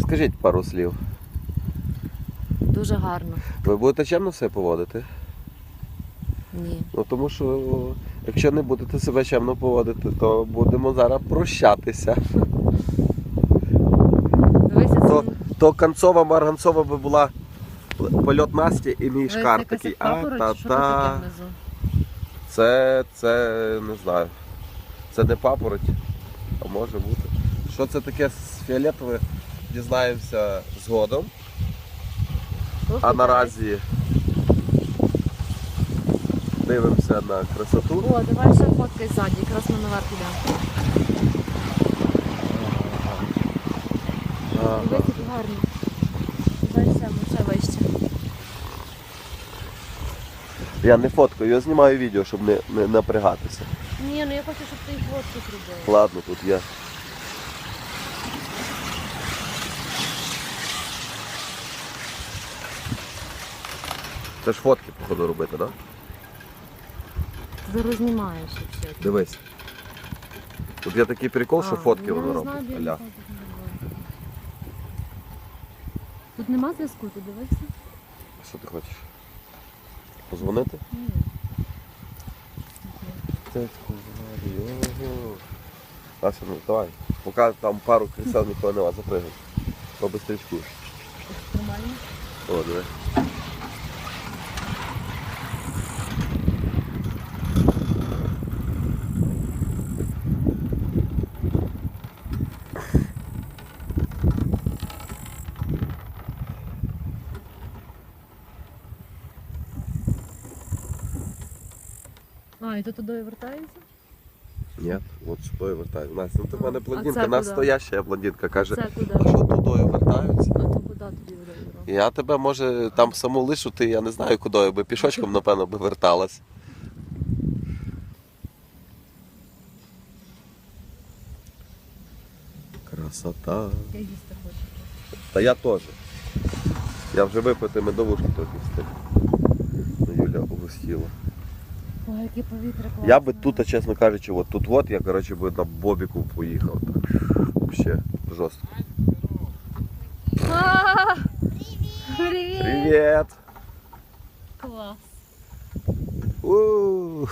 Скажіть пару слів. Дуже гарно. Ви будете чемно все поводити? Ні. Ну тому що якщо не будете себе чемно поводити, то будемо зараз прощатися. Дивися, То, це то концова марганцова би була польот Насті і мій шкар такий. А, та, та. Це, це не знаю. Це не папороть, а може бути. Що це таке з фіолетове, дізнаємося згодом. А наразі дивимося на красоту. О, давай ще фоткай ззаді, якраз ми наверх йдемо. Давай ще, ми ще вище. Я не фоткаю, я знімаю відео, щоб не, не напрягатися. Ні, ну я хочу, щоб ти фотку зробив. Ладно, тут я. Це ж фотки, походу, робити, так? Да? Ти рознімаєш і все. Дивись. Тут є такий прикол, що А, фотки я воно робить. де Аля. Тут нема зв'язку, ти дивився? Що ти хочеш? Позвонити? Ні. Ася, ну давай. Поки там пару крісел нікого нема, запригай. По бистрячку. Нормально? О, диви. А, і то туди вертається? Ні, от сюди вертаю. Настя, ну ти в мене блондинка, куди? настояща блондинка. Каже, Це куди? а що тудою вертаються? А то куди тоді веде? Я тебе може там саму лишу, ти я не знаю куди, би пішочком, напевно, би верталась. Красота. Я їсти хочу. Та я теж. Я вже випити медовушки трохи встиг. Ну, Юля угостила. Ой, яке повітря класне. Я би тут, чесно кажучи, от тут от я, коротше, би на Бобіку поїхав. Так. Вообще жорстко. А, Привіт! Привіт! Клас. У.